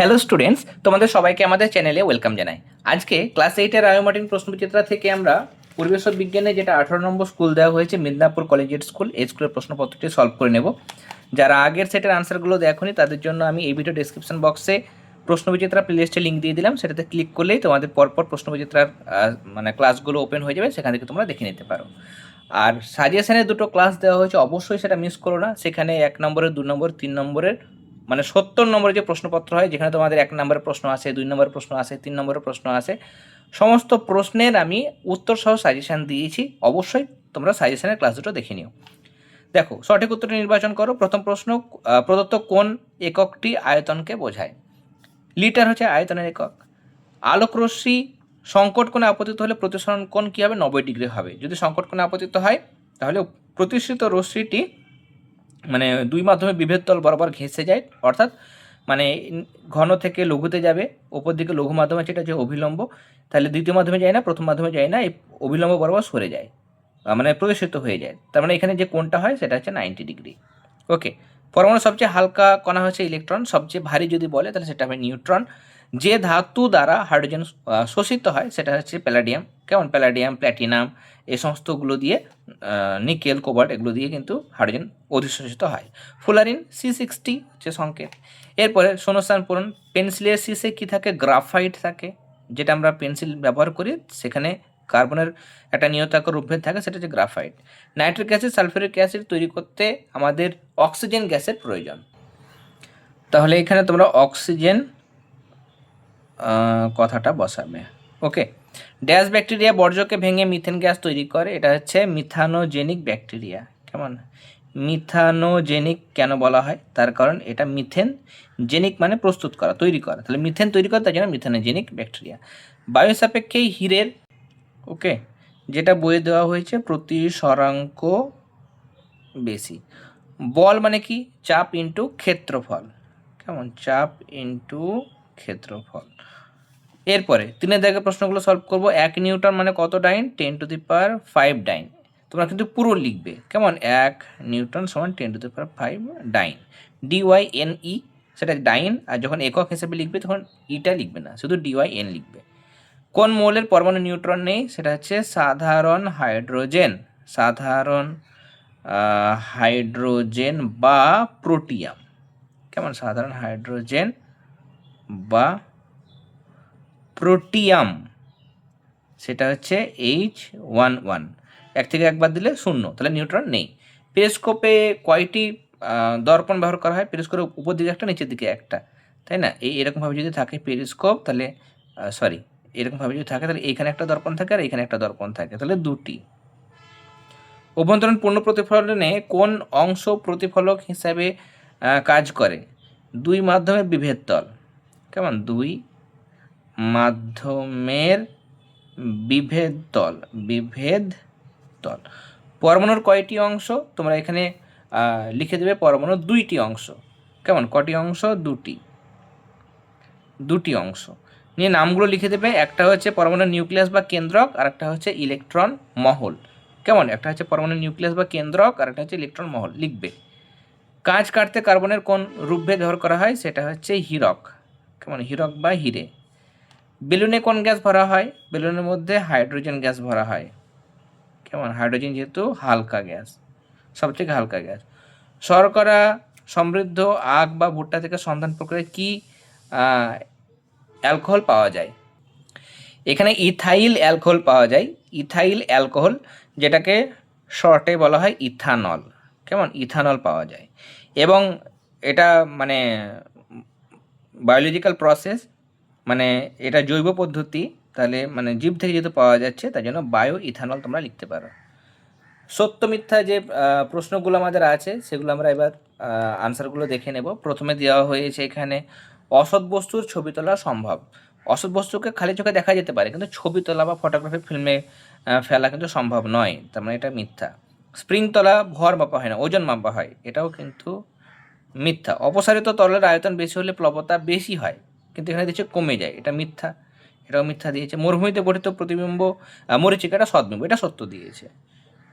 Hello students তোমাদের সবাইকে আমাদের চ্যানেলে ওয়েলকাম জানাই। আজকে ক্লাস এইটের আয়োমার্টিন প্রশ্নবিচিত্রা থেকে আমরা পরিবেশ বিজ্ঞানে যেটা আঠারো নম্বর স্কুল দেওয়া হয়েছে, মিদনাপুর কলেজিয়েট স্কুল এই স্কুলের প্রশ্নপত্রটি সলভ করে নেব। যারা আগের সেটের আনসারগুলো দেখোনি, তাদের জন্য আমি এই ভিডিও ডিসক্রিপশন বক্সে প্রশ্নবিচিত্রা প্লেলিস্টে লিঙ্ক দিয়ে দিলাম। সেটাতে ক্লিক করলেই তোমাদের পরপর প্রশ্নবিচিত্রার মানে ক্লাসগুলো ওপেন হয়ে যাবে, সেখান থেকে তোমরা দেখে নিতে পারো। আর সাজেশনের দুটো ক্লাস দেওয়া হয়েছে, অবশ্যই সেটা মিস করো না। সেখানে এক নম্বরের, দু নম্বর, তিন নম্বরের মানে সত্তর নম্বরের যে প্রশ্নপত্র হয়, যেখানে তোমাদের এক নম্বরের প্রশ্ন আসে দুই নম্বরের প্রশ্ন আসে তিন নম্বরের প্রশ্ন আসে সমস্ত প্রশ্নের আমি উত্তর সহ সাজেশান দিয়েছি। অবশ্যই তোমরা সাজেশানের ক্লাস দুটো দেখে নিও। দেখো, সঠিক উত্তরটি নির্বাচন করো। প্রথম প্রশ্ন প্রদত্ত কোন এককটি আয়তনকে বোঝায়? লিটার হচ্ছে আয়তনের একক। আলোক রশ্মি সংকট কোণে আপতিত হলে প্রতিসরণ কোণ কী হবে? নব্বই ডিগ্রি হবে। যদি সংকট কোণে আপতিত হয়, তাহলে প্রতিষ্ঠিত রশ্মিটি মানে দুই মাধ্যমে বিভেদ তল বরাবর ঘেঁষে যায়, অর্থাৎ মানে ঘন থেকে লঘুতে যাবে, ওপর দিকে লঘু মাধ্যমে যেটা যে অভিলম্ব, তাহলে দ্বিতীয় মাধ্যমে যায় না, প্রথম মাধ্যমে যায় না, এই অভিলম্ব বরাবর সরে যায় মানে প্রদর্শিত হয়ে যায়, তার মানে এখানে যে কোণটা হয় সেটা হচ্ছে নাইনটি ডিগ্রি ওকে পরমাণু সবচেয়ে হালকা কণা হচ্ছে ইলেকট্রন সবচেয়ে ভারী যদি বলে তাহলে সেটা হবে নিউট্রন যে ধাতু দ্বারা হাইড্রোজেন শোষিত হয়, সেটা হচ্ছে প্যালাডিয়াম কেমন প্যালাডিয়াম প্ল্যাটিনাম এই সমস্তগুলো দিয়ে নিকেল কোবাল্ট এগুলো দিয়ে কিন্তু হাইড্রোজেন অধিশোষিত হয়। ফুলারিন সি সিক্সটি হচ্ছে সংকেত। এরপরে সোনস্থান পূরণ। পেন্সিলের সিসে কী থাকে? গ্রাফাইট থাকে, যেটা আমরা পেন্সিল ব্যবহার করি। সেখানে কার্বনের একটা নিয়তাকর রূপভেদ থাকে, সেটা হচ্ছে graphite nitric acid sulphuric acid তৈরি করতে আমাদের অক্সিজেন গ্যাসের প্রয়োজন। তাহলে এখানে তোমরা অক্সিজেন কথাটা বসাবে। ওকে ড্যাশ ব্যাকটেরিয়া বর্জ্যকে ভেঙে মিথেন গ্যাস তৈরি করে, এটা হচ্ছে মিথানোজেনিক ব্যাকটেরিয়া কেমন? মিথানোজেনিক কেন বলা হয়? তার কারণ এটা মিথেন জেনিক মানে প্রস্তুত করা, তৈরি করা। তাহলে মিথেন তৈরি করে, তার জন্য মিথানোজেনিক ব্যাকটেরিয়া বায়ু সাপেক্ষে হীরের ওকে যেটা বয়ে দেওয়া হয়েছে প্রতি সরাঙ্ক বেশি। বল মানে কি? চাপ ইন্টু ক্ষেত্রফল। কেমন? চাপ ইন্টু ক্ষেত্রফল। এরপরে, তিনের দাগে প্রশ্নগুলো সলভ করব, এক নিউটন মানে কত dyne? Ten to the power five dyne. তোমরা কিন্তু পুরো লিখবে। কেমন? এক নিউটন সমান ten to the power five dyne. D Y N E, সেটা ডাইন, আর যখন একক হিসেবে লিখবে, তখন ইটা লিখবে না, শুধু ডিওয়াই এন লিখবে। কোন মৌলের পরমাণু নিউট্রন নেই? সেটা হচ্ছে সাধারণ হাইড্রোজেন। সাধারণ হাইড্রোজেন বা প্রোটিয়াম। কেমন? সাধারণ হাইড্রোজেন বা প্রোটিয়াম সেটা হচ্ছে এইচ ওয়ান ওয়ান এক থেকে একবার দিলে শূন্য, তাহলে নিউট্রন নেই। পেরিস্কোপে কয়টি দর্পণ ব্যবহার করা হয়? পেরিস্কোপের উপর দিকে একটা, নিচের দিকে একটা। তাই না? এই এরকমভাবে যদি থাকে পেরিস্কোপ তাহলে সরি এরকমভাবে যদি থাকে, তাহলে এইখানে একটা দর্পণ থাকে আর এইখানে একটা দর্পণ থাকে, তাহলে দুটি। অভ্যন্তরীণ পূর্ণ প্রতিফলনে কোন অংশ প্রতিফলক হিসাবে কাজ করে? দুই মাধ্যমে বিভেদ তল। কেমন? দুই মাধ্যমের বিভেদ তল বিভেদ তল। পরমাণুর কয়টি অংশ? তোমরা এখানে লিখে দেবে পরমাণুর দুইটি অংশ। কেমন? কটি অংশ? দুটি। দুটি অংশ। নিয়ে নামগুলো লিখে দেবে। একটা হচ্ছে পরমাণু নিউক্লিয়াস বা কেন্দ্রক আর একটা হচ্ছে ইলেকট্রন মহল। কেমন? একটা হচ্ছে পরমাণু নিউক্লিয়াস বা কেন্দ্রক আর একটা হচ্ছে ইলেকট্রন মহল। লিখবে। কাঁচ কাটতে কার্বনের কোন রূপভেদ ব্যবহার করা হয়? সেটা হচ্ছে হীরক। কেমন হীরক বা হিরে। বেলুনে কোন গ্যাস ভরা হয়? বেলুনের মধ্যে হাইড্রোজেন গ্যাস ভরা হয়। কেমন হাইড্রোজেন যেহেতু হালকা গ্যাস, সবথেকে হালকা গ্যাস। শর্করা, সমৃদ্ধ আখ বা ভুট্টা থেকে সন্ধান প্রক্রিয়ায় কি অ্যালকোহল পাওয়া যায়? এখানে ইথাইল অ্যালকোহল পাওয়া যায়। ইথাইল অ্যালকোহল, যেটাকে শর্টে বলা হয় ইথানল। কেমন ইথানল পাওয়া যায়। এবং এটা মানে বায়োলজিক্যাল প্রসেস মানে এটা জৈব পদ্ধতি, তাহলে মানে জীব থেকে যেহেতু পাওয়া যাচ্ছে, তার জন্য বায়ো ইথানল তোমরা লিখতে পারো। সত্য মিথ্যা যে প্রশ্নগুলো আমাদের আছে, সেগুলো আমরা এবার আনসারগুলো দেখে নেব। প্রথমে দেওয়া হয়েছে এখানে, অসৎ বস্তুর ছবি তোলা সম্ভব। অসৎ বস্তুকে খালি চোখে দেখা যেতে পারে, কিন্তু ছবি তোলা বা ফটোগ্রাফি ফিল্মে ফেলা কিন্তু সম্ভব নয়, তার মানে এটা মিথ্যা। স্প্রিং তোলা ভর মাপা হয় না, ওজন মাপা হয়, এটাও কিন্তু মিথ্যা। অপসারিত তলের আয়তন বেশি হলে প্লবতা বেশি হয় কিন্তু এখানে দিচ্ছে কমে যায়। এটা মিথ্যা এটাও মিথ্যা দিয়েছে। মরুভূমিতে গঠিত প্রতিবিম্ব আহ, মরীচিকাটা সৎবিম্ব এটা সত্য দিয়েছে।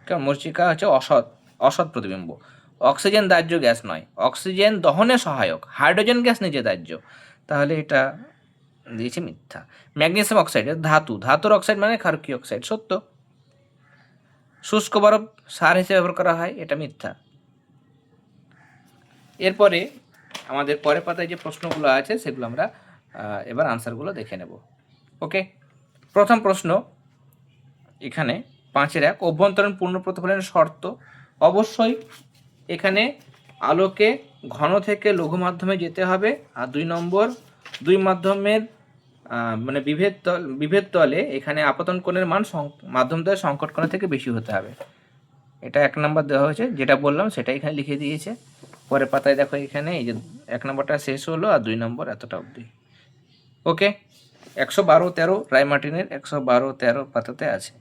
কারণ মরীচিকা হচ্ছে অসৎ অসৎ প্রতিবিম্ব। অক্সিজেন দাহ্য গ্যাস নয় অক্সিজেন দহনে সহায়ক হাইড্রোজেন গ্যাস নিজে দাহ্য। তাহলে এটা দিয়েছে মিথ্যা। ম্যাগনেসিয়াম অক্সাইড ধাতু ধাতুর অক্সাইড মানে ক্ষারকীয় অক্সাইড সত্য। শুষ্ক বরফ সার হিসেবে ব্যবহার করা হয় এটা মিথ্যা। এরপরে আমাদের পরের পাতায় যে প্রশ্নগুলো আছে, সেগুলো আমরা এবার আনসারগুলো দেখে নেব। ওকে প্রথম প্রশ্ন এখানে পাঁচের এক, অভ্যন্তরীণ পূর্ণ প্রতিফলনের শর্ত অবশ্যই এখানে আলোকে ঘন থেকে লঘু মাধ্যমে যেতে হবে, আর দুই নম্বর, দুই মাধ্যমের মানে বিভেদ তল, বিভেদ তলে এখানে আপতন কোণের মান মাধ্যম তলে সংকট থেকে বেশি হতে হবে। এটা এক নম্বর দেওয়া হয়েছে, যেটা বললাম সেটা এখানে লিখে দিয়েছে। পরের পাতায় দেখো এখানে, এই যে এক নম্বরটা শেষ হলো আর দুই নম্বর এতটা অবধি। ওকে একশো বারো, তেরো রায়মার্টিনের একশো বারো, তেরো পাতাতে আছে।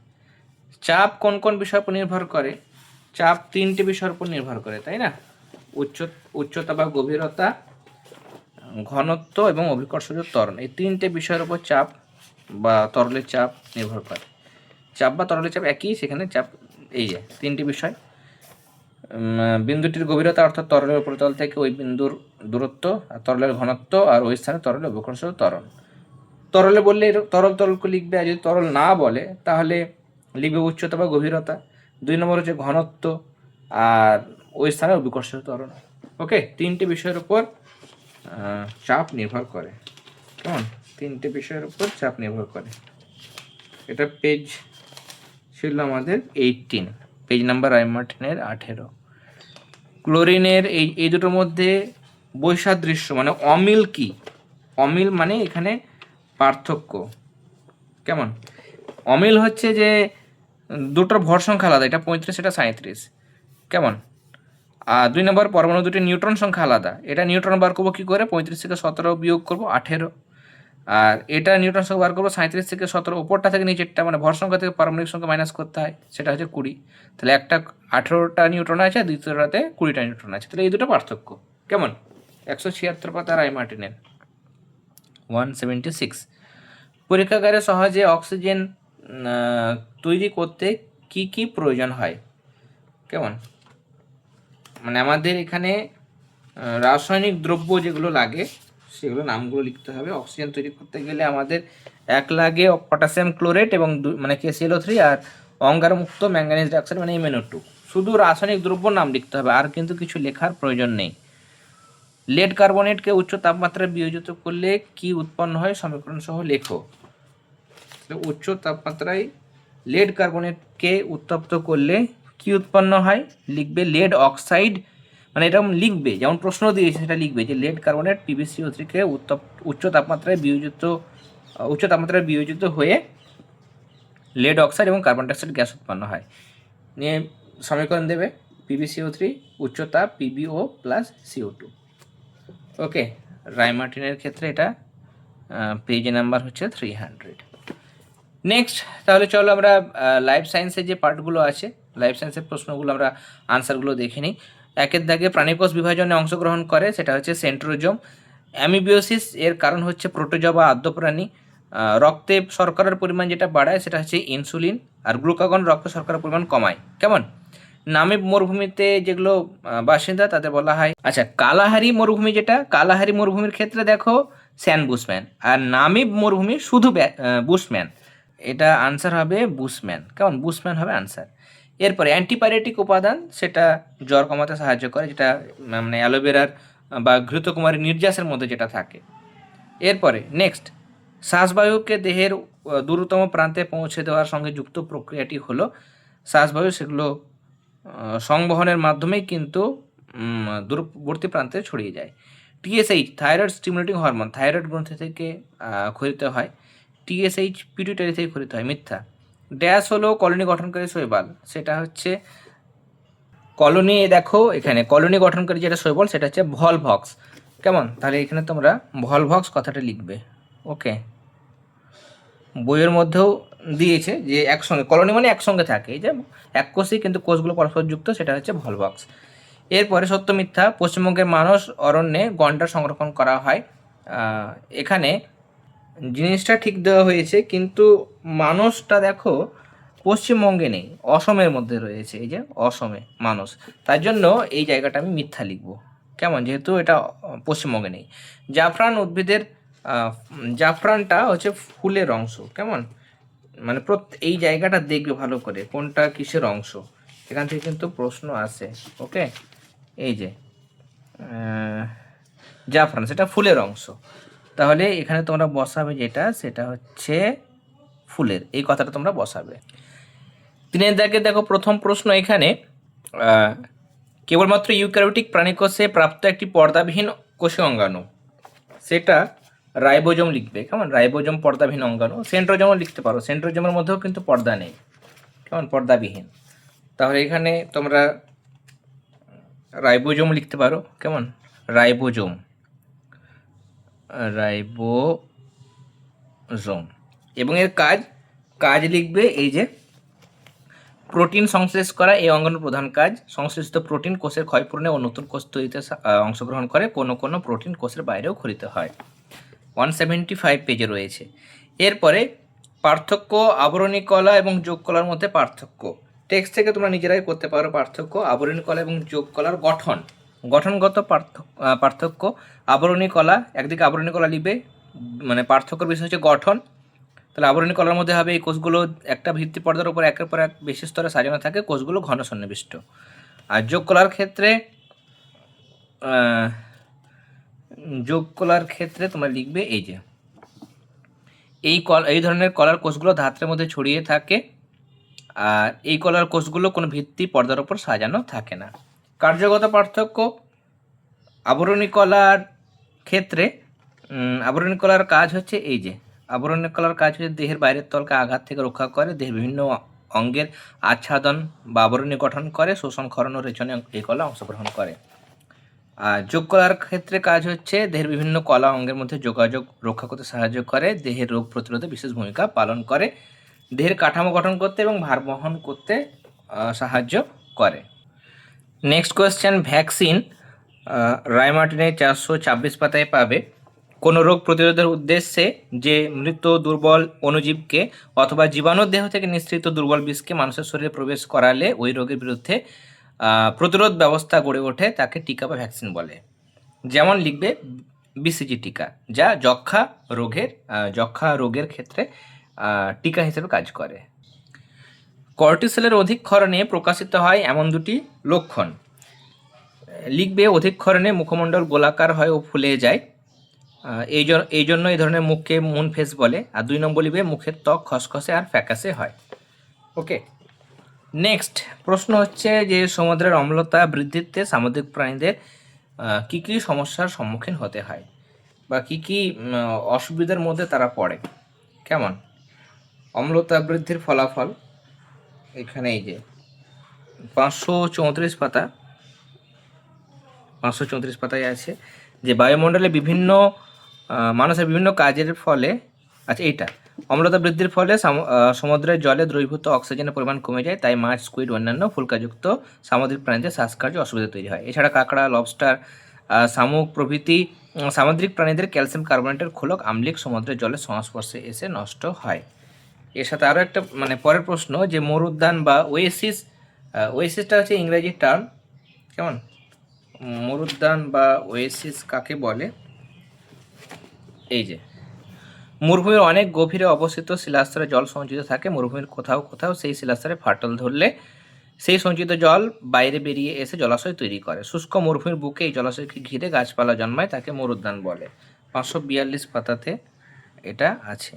চাপ কোন কোন বিষয়ের উপর নির্ভর করে? চাপ তিনটে বিষয়ের উপর নির্ভর করে, তাই না? উচ্চ, উচ্চতা বা গভীরতা, ঘনত্ব এবং অভিকর্ষজ ত্বরণ, এই তিনটে বিষয়ের উপর চাপ বা তরলের চাপ নির্ভর করে। চাপ বা তরলের চাপ একই, সেখানে চাপ এই যে, তিনটি বিষয়। বিন্দুটির গভীরতা অর্থাৎ তরলের উপরিতল থেকে ওই বিন্দুর দূরত্ব, আর তরলের ঘনত্ব, আর ওই স্থানে তরলের অভিকর্ষজ তরল তরলে বললে তরল তরলকে লিখবে, আর যদি তরল না বলে, তাহলে লিখবে উচ্চতা বা গভীরতা। দুই নম্বর হচ্ছে ঘনত্ব, আর ওই স্থানে অভিকর্ষজ ত্বরণ। ওকে তিনটে বিষয়ের উপর চাপ নির্ভর করে। কেমন? তিনটে বিষয়ের উপর চাপ নির্ভর করে। এটা পেজ ছিল আমাদের এইটিন পেজ নাম্বার আই মার্টিনের আঠেরো। ক্লোরিনের এই এই দুটোর মধ্যে বৈসাদৃশ্য মানে অমিল কি? অমিল মানে এখানে পার্থক্য। কেমন? অমিল হচ্ছে যে দুটোর ভর সংখ্যা আলাদা, এটা পঁয়ত্রিশ, এটা সাঁত্রিশ কেমন? আর দুই নম্বর পরমাণু দুটি নিউট্রন সংখ্যা আলাদা। এটা নিউট্রন বার করব কী করে? পঁয়ত্রিশ থেকে সতেরো বিয়োগ করব আঠেরো। আর এটা নিউটন সংখ্যা বার করব সাঁত্রিশ থেকে সতেরো ওপরটা থেকে নিচেরটা মানে ভর সংখ্যা থেকে পারমাণবিক সংখ্যা মাইনাস করতে হয়, সেটা হচ্ছে কুড়ি। তাহলে একটা আঠেরোটা নিউটন আছে, আর দ্বিতীয়টাতে কুড়িটা নিউটন আছে, তাহলে এই দুটো পার্থক্য। কেমন? একশো ছিয়াত্তর পাতা রায় মার্টিনের। ওয়ান সেভেন্টি সিক্স পরীক্ষাগারে সহজে অক্সিজেন তৈরি করতে কি কি প্রয়োজন হয়? কেমন? মানে আমাদের এখানে রাসায়নিক দ্রব্য যেগুলো লাগে সেগুলো নামগুলো লিখতে হবে। অক্সিজেন তৈরি করতে গেলে আমাদের এক লাগে পটাশিয়াম ক্লোরেট এবং মানে কেসিএলও থ্রি আর অঙ্গারমুক্ত ম্যাঙ্গানিজ ডাইঅক্সাইড মানে এমএনও টু শুধু রাসায়নিক দ্রব্য নাম লিখতে হবে, আর কিন্তু কিছু লেখার প্রয়োজন নেই। লেড কার্বনেটকে উচ্চ তাপমাত্রায় বিয়োজিত করলে কি উৎপন্ন হয়? সমীকরণ সহ লেখো। উচ্চ তাপমাত্রায় লেড কার্বনেটকে উত্তপ্ত করলে কি উৎপন্ন হয়? লিখবে লেড অক্সাইড মানে এরকম লিখবে, যেমন প্রশ্ন দিয়েছে সেটা লিখবে যে lead carbonate P V C কে উত্তপ, উচ্চ তাপমাত্রায় বিয়োজিত উচ্চ তাপমাত্রায় বিয়োজিত হয়ে লেড অক্সাইড এবং কার্বন ডাইঅক্সাইড গ্যাস উৎপন্ন হয়। নিয়ে সমীকরণ দেবে P B C O three উচ্চতাপ P B O plus C O two okay রাইমার্টিনের ক্ষেত্রে এটা পেজ নাম্বার হচ্ছে থ্রি হান্ড্রেড নেক্সট তাহলে চলো আমরা লাইফ সায়েন্সের যে পার্টগুলো আছে লাইফ সায়েন্সের প্রশ্নগুলো আমরা আনসারগুলো দেখে নিই। একের দাগে প্রাণীকোষ বিভাজনে অংশগ্রহণ করে, সেটা হচ্ছে সেন্ট্রোজোম। অ্যামিবিওসিস এর কারণ হচ্ছে প্রোটোজা বা আদ্য প্রাণী রক্তে শর্করার পরিমাণ যেটা বাড়ায়, সেটা হচ্ছে ইনসুলিন, আর গ্লুকাগন রক্তে শর্করার পরিমাণ কমায়। কেমন? নামে মরুভূমিতে যেগুলো বাসিন্দা তাদের বলা হয় আচ্ছা কালাহারি মরুভূমি যেটা, কালাহারি মরুভূমির ক্ষেত্রে দেখো, স্যান বুসম্যান, আর নামিব মরুভূমি শুধু বুশম্যান এটা আনসার হবে বুশম্যান কেমন? বুশম্যান হবে আনসার এরপরে অ্যান্টিপাইরেটিক উপাদান, সেটা জ্বর কমাতে সাহায্য করে, যেটা মানে অ্যালোভেরার বা ঘৃতকুমারী নির্যাসের মধ্যে যেটা থাকে। এরপরে নেক্সট, শ্বাসবায়ুকে দেহের দূরতম প্রান্তে পৌঁছে দেওয়ার সঙ্গে যুক্ত প্রক্রিয়াটি হলো, শ্বাসবায়ু সেগুলো সংবহনের মাধ্যমেই কিন্তু দূরবর্তী প্রান্তে ছড়িয়ে যায়। T S H thyroid stimulating hormone thyroid গ্রন্থি থেকে ক্ষরিত হয়। টিএসএইচ পিটুইটারি থেকে ক্ষরিত হয়, মিথ্যা। ড্যাশ হলো কলোনি গঠনকারী শৈবাল। সেটা হচ্ছে কলোনি দেখো এখানে, কলোনি গঠনকারী যেটা শৈবাল, সেটা হচ্ছে ভলভক্স। কেমন? তাহলে এখানে তোমরা ভলভক্স কথাটা লিখবে। ওকে। বইয়ের মধ্যেও দিয়েছে যে একসঙ্গে, কলোনি মানে একসঙ্গে থাকে। এই যে এক কোষই কিন্তু কোষগুলো পরস্পর যুক্ত, সেটা হচ্ছে ভলভক্স। এরপরে সত্য মিথ্যা, পশ্চিমবঙ্গের মানুষ অরণ্যে গন্ডার সংরক্ষণ করা হয়। এখানে জিনিসটা ঠিক দেওয়া হয়েছে, কিন্তু মানুষটা দেখো পশ্চিমবঙ্গে নেই, অসমের মধ্যে রয়েছে, এই যে অসমে মানুষ। তার জন্য এই জায়গাটা আমি মিথ্যা লিখব। কেমন? যেহেতু এটা পশ্চিমবঙ্গে নেই। জাফরান উদ্ভিদের জাফরানটা হচ্ছে ফুলের অংশ, কেমন? মানে এই জায়গাটা দেখবে ভালো করে, কোনটা কিসের অংশ। এখান থেকে কিন্তু প্রশ্ন আসে, ওকে? এই যে জাফরান, সেটা ফুলের অংশ। তাহলে এখানে তোমরা বসাবে যেটা, সেটা হচ্ছে ফুলের। এই কথাটা তোমরা বসাবে। তিনের দাগে দেখো, প্রথম প্রশ্ন এখানে কেবলমাত্র ইউক্যারিওটিক প্রাণীকোষে প্রাপ্ত একটি পর্দাবিহীন কোষীয় অঙ্গাণু। সেটা রাইবোজোম লিখবে। কেমন? রাইবোজোম পর্দাবিহীন অঙ্গাণু। সেন্ট্রোজোমও লিখতে পারো। সেন্ট্রোজোমের মধ্যেও কিন্তু পর্দা নেই। কেমন? পর্দাবিহীন। তাহলে এখানে তোমরা রাইবোজোম লিখতে পারো। কেমন? রাইবোজোম। রাইবোজোম এবং এর কাজ কাজ লিখবে এই যে, প্রোটিন সংশ্লেষ করা এই অঙ্গাণুর প্রধান কাজ। সংশ্লেষিত প্রোটিন কোষের ক্ষয়পূরণে ও নতুন কোষ তৈরিতে অংশগ্রহণ করে, কোনো কোনো প্রোটিন কোষের বাইরেও খরিত হয়। ওয়ান সেভেন্টি ফাইভ পেজে রয়েছে। এরপরে, পার্থক্য, আবরণী কলা এবং যোগ কলার মধ্যে পার্থক্য। টেক্সট থেকে তোমরা নিজেরাই করতে পারো পার্থক্য, আবরণী কলা এবং যোগ কলার গঠন। গঠনগত পার্থক্য। আবরণী কলা, একদিকে আবরণী কলা লিখবে মানে পার্থক্যর বিষয় হচ্ছে গঠন। তাহলে আবরণী কলার মধ্যে হবে এই কোষগুলো একটা ভিত্তি পর্দার উপর একের পর এক বেশি স্তরে সাজানো থাকে, কোষগুলো ঘন সন্নিবিষ্ট। আর যোগ কলার ক্ষেত্রে যোগ কলার ক্ষেত্রে তোমরা লিখবে এই যে, এই কল, এই ধরনের কলার কোষগুলো ধাত্রের মধ্যে ছড়িয়ে থাকে, আর এই কলার কোষগুলো কোনো ভিত্তি পর্দার উপর সাজানো থাকে না। কার্যগত পার্থক্য, আবরণী কলার ক্ষেত্রে আবরণী কলার কাজ হচ্ছে এই যে, আবরণী কলার কাজ হচ্ছে দেহের বাইরের তলকে আঘাত থেকে রক্ষা করে, দেহের বিভিন্ন অঙ্গের আচ্ছাদন বা আবরণী গঠন করে, শোষণ, ক্ষরণ ও রেচনে এই কলা অংশগ্রহণ করে। আর যোগ কলার ক্ষেত্রে কাজ হচ্ছে দেহের বিভিন্ন কলা অঙ্গের মধ্যে যোগাযোগ রক্ষা করতে সাহায্য করে, দেহের রোগ প্রতিরোধে বিশেষ ভূমিকা পালন করে, দেহের কাঠামো গঠন করতে এবং ভার বহন করতে সাহায্য করে। নেক্সট কোয়েশ্চেন ভ্যাকসিন রায়মার্টিনের চারশো ছাব্বিশ পাতায় পাবে। কোনো রোগ প্রতিরোধের উদ্দেশ্যে যে মৃত দুর্বল অণুজীবকে অথবা জীবাণু দেহ থেকে নিঃসৃত দুর্বল বিষকে মানুষের শরীরে প্রবেশ করালে ওই রোগের বিরুদ্ধে প্রতিরোধ ব্যবস্থা গড়ে ওঠে তাকে টিকা বা ভ্যাকসিন বলে। যেমন লিখবে বিসিজি টিকা, যা যক্ষা রোগের যক্ষা রোগের ক্ষেত্রে টিকা হিসেবে কাজ করে। কর্টিসেলের অধিক ক্ষরণে প্রকাশিত হয় এমন দুটি লক্ষণ। লিখবে অধিক ক্ষরণে মুখমণ্ডল গোলাকার হয় ও ফুলে যায়। এই জন্য এই জন্য এই ধরনের মুখকে মুন ফেস বলে। আর দুই নম্বর লিখবে, মুখের ত্বক খসখসে আর ফ্যাকাসে হয়। ওকে। নেক্সট প্রশ্ন হচ্ছে যে, সমুদ্রের অম্লতা বৃদ্ধিতে সামুদ্রিক প্রাণীদের কি কি সমস্যার সম্মুখীন হতে হয়? বা কি কি অসুবিধার মধ্যে তারা পড়ে? কেমন? অম্লতা বৃদ্ধির ফলাফল। এখানে এই যে পাঁচশো চৌত্রিশ পাতা, পাঁচশো চৌত্রিশ পাতায় আছে, যে বায়ুমণ্ডলে বিভিন্ন মানুষের বিভিন্ন কাজের ফলে আচ্ছা এইটা, অম্লতা বৃদ্ধির ফলে সামু- সমুদ্রের জলে দ্রবীভূত অক্সিজেনের পরিমাণ কমে যায়, তাই মাছ, স্কুইড, অন্যান্য ফুলকাযুক্ত সামুদ্রিক প্রাণীদের শ্বাসকার্য অসুবিধা তৈরি হয়। এছাড়া কাঁকড়া, লবস্টার শামুক প্রভৃতি সামুদ্রিক প্রাণীদের ক্যালসিয়াম কার্বনেটের খোলক আম্লিক সমুদ্রের জলের সংস্পর্শে এসে নষ্ট হয়। এর সাথে আরও একটা মানে পরের প্রশ্ন যে মরুদ্যান বা ওয়েসিস ওয়েসিসটা হচ্ছে ইংরেজি টার্ম। কেমন? মরুদ্যান বা ওয়েসিস কাকে বলে? এই যে, মরুভূমির অনেক গভীরে অবস্থিত শিলাস্তরে জল সঞ্চিত থাকে। মরুভূমির কোথাও কোথাও সেই শিলাস্তরে ফাটল ধরলে সেই সঞ্চিত জল বাইরে বেরিয়ে এসে জলাশয় তৈরি করে। শুষ্ক মরুভূমির বুকে এই জলাশয়কে ঘিরে গাছপালা জন্মায়, তাকে মরুদ্যান বলে। পাঁচশো বিয়াল্লিশ পাতাতে এটা আছে।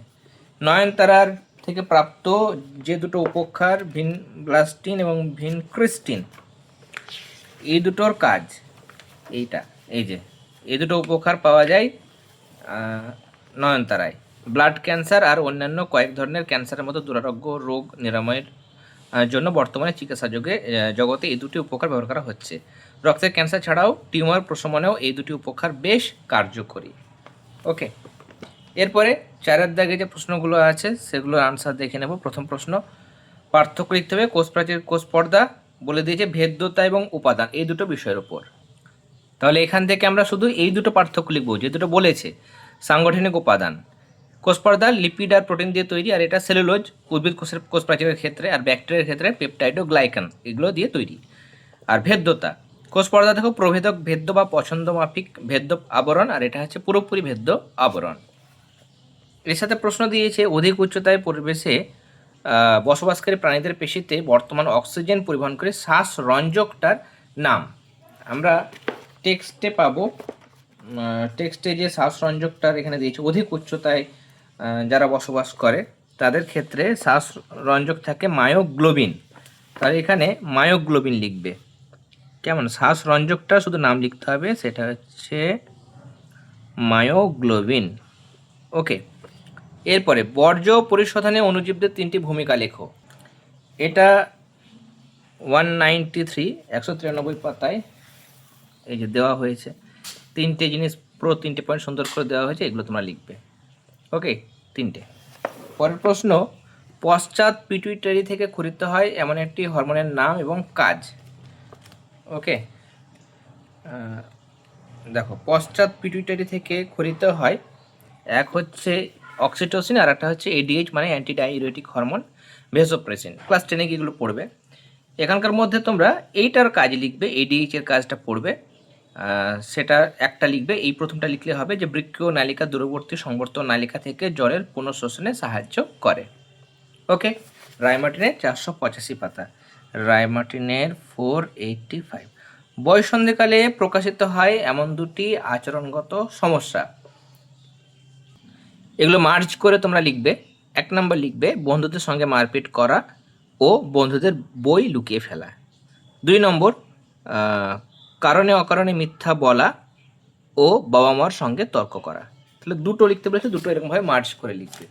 নয়নতারার থেকে প্রাপ্ত যে দুটো উপক্ষার ভিন ব্লাস্টিন এবং ভিন ক্রিস্টিন। এই দুটোর কাজ, এইটা, এই যে, এই দুটো উপকার পাওয়া যায় নয়নতারায়। ব্লাড ক্যান্সার আর অন্যান্য কয়েক ধরনের ক্যান্সারের মতো দুরারোগ্য রোগ নিরাময়ের জন্য বর্তমানে চিকিৎসা যোগে জগতে এই দুটি উপকার ব্যবহার করা হচ্ছে। রক্তের ক্যান্সার ছাড়াও টিউমার প্রশমনেও এই দুটি উপকার বেশ কার্যকরী। ওকে। এরপরে চারের দাগে যে প্রশ্নগুলো আছে, সেগুলোর আনসার দেখে নেব। প্রথম প্রশ্ন, পার্থক্য লিখতে হবে, কোষ প্রাচীর, কোষ পর্দা বলে দিয়েছে ভেদ্যতা এবং উপাদান, এই দুটো বিষয়ের উপর। তাহলে এখান থেকে আমরা শুধু এই দুটো পার্থক্য লিখব, যে দুটো বলেছে, সাংগঠনিক উপাদান। কোষ পর্দা লিপিড আর প্রোটিন দিয়ে তৈরি, আর এটা সেলুলোজ উদ্ভিদ কোষের, কোষ প্রাচীরের ক্ষেত্রে আর ব্যাকটেরিয়ার ক্ষেত্রে পেপটাইড ও গ্লাইকান এগুলো দিয়ে তৈরি। আর ভেদ্যতা, কোষ পর্দা দেখো, প্রভেদক ভেদ্য বা পছন্দ মাফিক ভেদ্য আবরণ, আর এটা হচ্ছে পুরোপুরি ভেদ্য আবরণ। এর সাথে প্রশ্ন দিয়েছে, অধিক উচ্চতায় পরিবেশে বসবাসকারী প্রাণীদের পেশিতে বর্তমান অক্সিজেন পরিবহন করে শ্বাস রঞ্জকটার নাম। আমরা টেক্সটে পাবো টেক্সটে যে শ্বাস রঞ্জকটার এখানে দিয়েছে, অধিক উচ্চতায় যারা বসবাস করে, তাদের ক্ষেত্রে শ্বাস রঞ্জক থাকে মায়োগ্লোবিন। তাহলে এখানে মায়োগ্লোবিন লিখবে। কেমন? শ্বাস রঞ্জকটা শুধু নাম লিখতে হবে, সেটা হচ্ছে মায়োগ্লোবিন। ওকে। এরপরে, বর্জ্য পরিশোধনে অনুজীবদের তিনটি ভূমিকা লেখো। এটা ওয়ান নাইনটি থ্রি একশো তিরানব্বই পাতায় এই যে দেওয়া হয়েছে। তিনটে জিনিস পুরো তিনটে পয়েন্ট সুন্দর করে দেওয়া হয়েছে, এগুলো তোমরা লিখবে। ওকে তিনটে। পরের প্রশ্ন, পশ্চাৎ পিটুইটারি থেকে খরিত হয় এমন একটি হরমোনের নাম এবং কাজ। ওকে দেখো, পশ্চাৎ পিটুইটারি থেকে খরিত হয়, এক হচ্ছে অক্সিটোসিন আর একটা হচ্ছে এডিএইচ মানে অ্যান্টি হরমোন ভেসোপ্রেসিন ক্লাস টেনে এগুলো পড়বে? এখানকার মধ্যে তোমরা এইটার কাজ লিখবে এডিএইচ এর কাজটা পড়বে। সেটা একটা লিখবে। এই প্রথমটা লিখলে হবে যে বৃক্ষ, নালিকা, দূরবর্তী সংবর্তন নালিকা থেকে জলের পুনঃশোষণে সাহায্য করে। ওকে রায়মার্টিনের চারশো পঁচাশি পাতা। রায়মার্টিনের ফোর এইটটি ফাইভ বয়সন্ধিকালে প্রকাশিত হয় এমন দুটি আচরণগত সমস্যা। এগুলো মার্চ করে তোমরা লিখবে, এক নম্বর লিখবে, বন্ধুদের সঙ্গে মারপিট করা ও বন্ধুদের বই লুকিয়ে ফেলা। দুই নম্বর কারণে অকারণে মিথ্যা বলা ও বাবা মার সঙ্গে তর্ক করা। তাহলে দুটো লিখতে বলেছে, দুটো এরকমভাবে মার্চ করে লিখবে।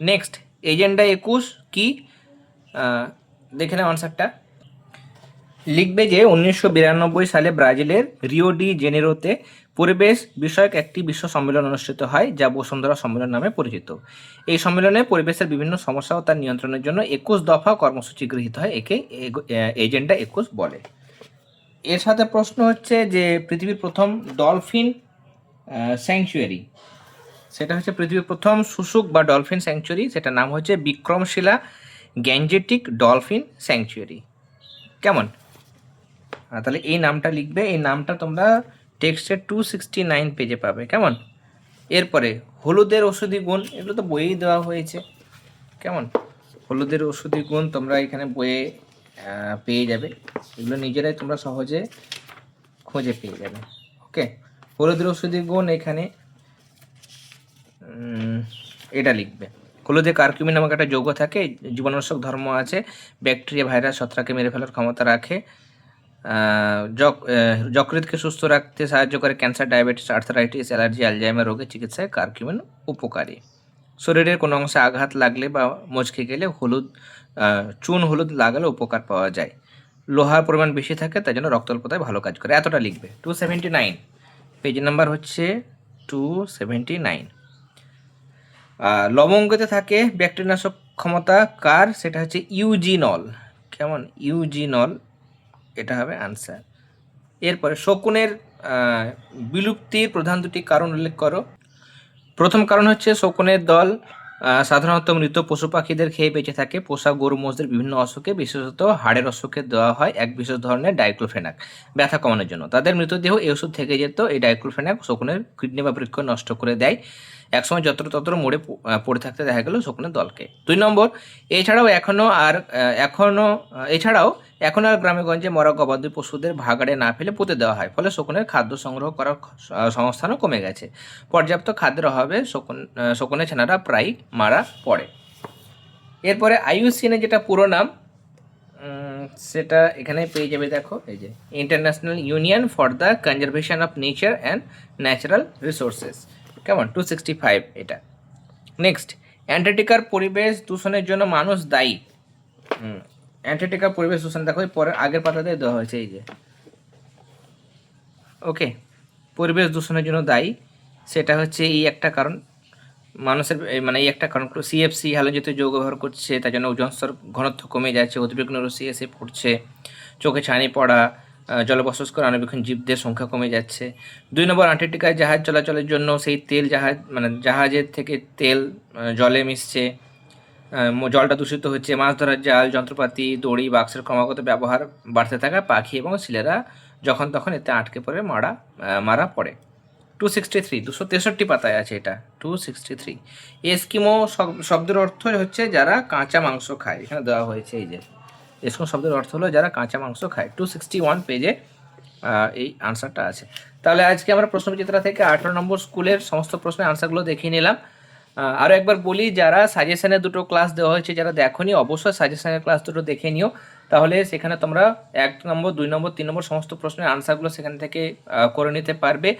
নেক্সট এজেন্ডা একুশ, কি? দেখে নাও আনসারটা লিখবে যে উনিশশো বিরানব্বই সালে ব্রাজিলের রিও ডি জেনেরোতে পরিবেশ বিষয়ক একটি বিশ্ব সম্মেলন অনুষ্ঠিত হয়, যা বসুন্ধরা সম্মেলন নামে পরিচিত। এই সম্মেলনে পরিবেশের বিভিন্ন সমস্যা ও তার নিয়ন্ত্রণের জন্য একুশ দফা কর্মসূচি গৃহীত হয়, একে এজেন্ডা একুশ বলে। এর সাথে প্রশ্ন হচ্ছে যে পৃথিবীর প্রথম ডলফিন স্যাংচুয়ারি। সেটা হচ্ছে পৃথিবীর প্রথম শুশুক বা ডলফিন স্যাংচুয়ারি। সেটার নাম হচ্ছে বিক্রমশিলা গ্যাঞ্জেটিক ডলফিন স্যাংচুয়ারি। কেমন? তাহলে এই নামটা লিখবে। এই নামটা তোমরা টেক্সটের টু সিক্সটি নাইন পেজে পাবে, কেমন? এরপরে, হলুদের ওষুধি গুণ, এগুলো তো বইয়েই দেওয়া হয়েছে, কেমন? হলুদের ওষুধি গুণ তোমরা এখানে বইয়ে পেয়ে যাবে, এগুলো নিজেরাই তোমরা সহজে খুঁজে পেয়ে যাবে ওকে হলুদের ওষুধি গুণ এখানে এটা লিখবে, হলুদে কার্কিউমিন নামক একটা যৌগ থাকে, জীবাণুনাশক ধর্ম আছে, ব্যাকটেরিয়া, ভাইরাস, ছত্রাকে মেরে ফেলার ক্ষমতা রাখে যকৃতকে সুস্থ রাখতে সাহায্য করে cancer, diabetes, arthritis, allergy Alzheimer রোগের চিকিৎসায় কার্কিউমিন উপকারী। শরীরের কোনো অংশে আঘাত লাগলে বা মচকে গেলে হলুদ চুন হলুদ লাগালে উপকার পাওয়া যায়। লোহার পরিমাণ বেশি থাকে, তাই জন্য রক্তল্পতায় ভালো কাজ করে। এতটা লিখবে। Two seventy nine page number হচ্ছে টু সেভেন্টি নাইন লবঙ্গতে থাকে ব্যাকটেরিয়ানাশক ক্ষমতা কার? সেটা হচ্ছে ইউজিনল। কেমন? ইউজিনল। এটা হবে আনসার এরপরে শকুনের বিলুপ্তির প্রধান দুটি কারণ উল্লেখ করো। প্রথম কারণ হচ্ছে শকুনের দল সাধারণত মৃত পশু পাখিদের খেয়ে বেঁচে থাকে। পোষা গরু, মোষদের বিভিন্ন অসুখে, বিশেষত হাড়ের অসুখে দেওয়া হয় এক বিশেষ ধরনের ডাইক্লোফেনাক ব্যথা কমানোর জন্য। তাদের মৃতদেহ এই ওষুধ থেকে যেত, এই ডাইক্লোফেনাক শকুনের কিডনি বা বৃক্ষ নষ্ট করে দেয়। একসময় যত্র তত্র মোড়ে পড়ে থাকতে দেখা গেল শকুনের দলকে। দুই নম্বর, এছাড়াও এখনও আর এখনও এছাড়াও এখন আর গ্রামে গঞ্জে মরা গবাদি পশুদের ভাগাড়ে না ফেলে পুঁতে দেওয়া হয়, ফলে শকুনের খাদ্য সংগ্রহ করার সংস্থানও কমে গেছে। পর্যাপ্ত খাদ্যের অভাবে শকুন শকুনের ছানারা প্রায় মারা পড়ে। এরপরে আইইউসিএনের যেটা পুরো নাম সেটা এখানে পেয়ে যাবে দেখো, এই যে International Union for the Conservation of Nature and Natural Resources কেমন? টু সিক্সটি ফাইভ এটা। নেক্সট অ্যান্টার্কটিকার পরিবেশ দূষণের জন্য মানুষ দায়ী। হুম, পরিবেশ দূষণ দেখো পরের আগের পাতাতে দেওয়া হয়েছে এই যে। ওকে পরিবেশ দূষণের জন্য দায়ী সেটা হচ্ছে এই একটা কারণ। মানুষের মানে এই একটা কারণ সিএফসি হ্যালোজিত যৌগ ব্যবহার করছে তার জন্য ওজন স্তর ঘনত্ব কমে যাচ্ছে উদ্বিগ্ন রশ্মি এসে পড়ছে চোখে ছানি পড়া আহ, জলবসস করে অনবীক্ষণ জীবদের সংখ্যা কমে যাচ্ছে। দুই নম্বর আন্টার্কটিকায় জাহাজ চলাচলের জন্য সেই তেল জাহাজ মানে জাহাজের থেকে তেল জলে মিশছে। জলটা দূষিত হচ্ছে মাছ ধরার জাল যন্ত্রপাতি দড়ি বাক্সের ক্রমাগত ব্যবহার বাড়তে থাকা পাখি এবং শিলেরা যখন তখন এতে আটকে পড়ে মারা মারা পড়ে। টু সিক্সটি থ্রি দুশো তেষট্টি পাতায় আছে এটা টু সিক্সটি থ্রি এস্কিমো শব- শব্দের অর্থ হচ্ছে যারা কাঁচা মাংস খায় এখানে দেওয়া হয়েছে এই যে। এস্কিমো শব্দের অর্থ হলো যারা কাঁচা মাংস খায়। টু সিক্সটি ওয়ান পেজে এই আনসারটা আছে। তাহলে আজকে আমরা প্রশ্নবিচিত্রা থেকে আঠারো নম্বর স্কুলের সমস্ত প্রশ্নের আনসারগুলো দেখিয়ে নিলাম। আরও একবার বলি, যারা সাজেশনের দুটো ক্লাস দেওয়া হয়েছে, যারা দেখোনি, অবশ্যই সাজেশনের ক্লাস দুটো দেখে নিও। তাহলে সেখানে তোমরা এক নম্বর, দুই নম্বর, তিন নম্বর সমস্ত প্রশ্নের আনসারগুলো সেখান থেকে করে নিতে পারবে।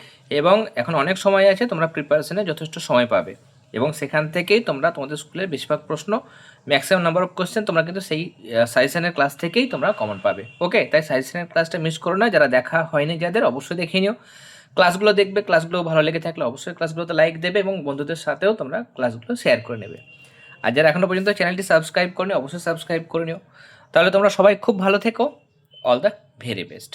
এবং এখন অনেক সময় আছে, তোমরা প্রিপারেশনে যথেষ্ট সময় পাবে। এবং সেখান থেকেই তোমরা তোমাদের স্কুলের বেশিরভাগ প্রশ্ন ম্যাক্সিমাম নাম্বার অফ কোশ্চেন তোমরা কিন্তু সেই সাজেশনের ক্লাস থেকেই তোমরা কমন পাবে। ওকে তাই সাজেশনের ক্লাসটা মিস করো না। যারা দেখা হয়নি যাদের, অবশ্যই দেখে নিও। ক্লাসগুলো দেখবে ক্লাসগুলো ভালো লেগে থাকলে অবশ্যই ক্লাসগুলোতে লাইক দেবে এবং বন্ধুদের সাথেও তোমরা ক্লাসগুলো শেয়ার করে নেবে। আর যারা এখনও পর্যন্ত চ্যানেলটি সাবস্ক্রাইব করনি, অবশ্যই সাবস্ক্রাইব করে নিও। তাহলে তোমরা সবাই খুব ভালো থেকো। All the very best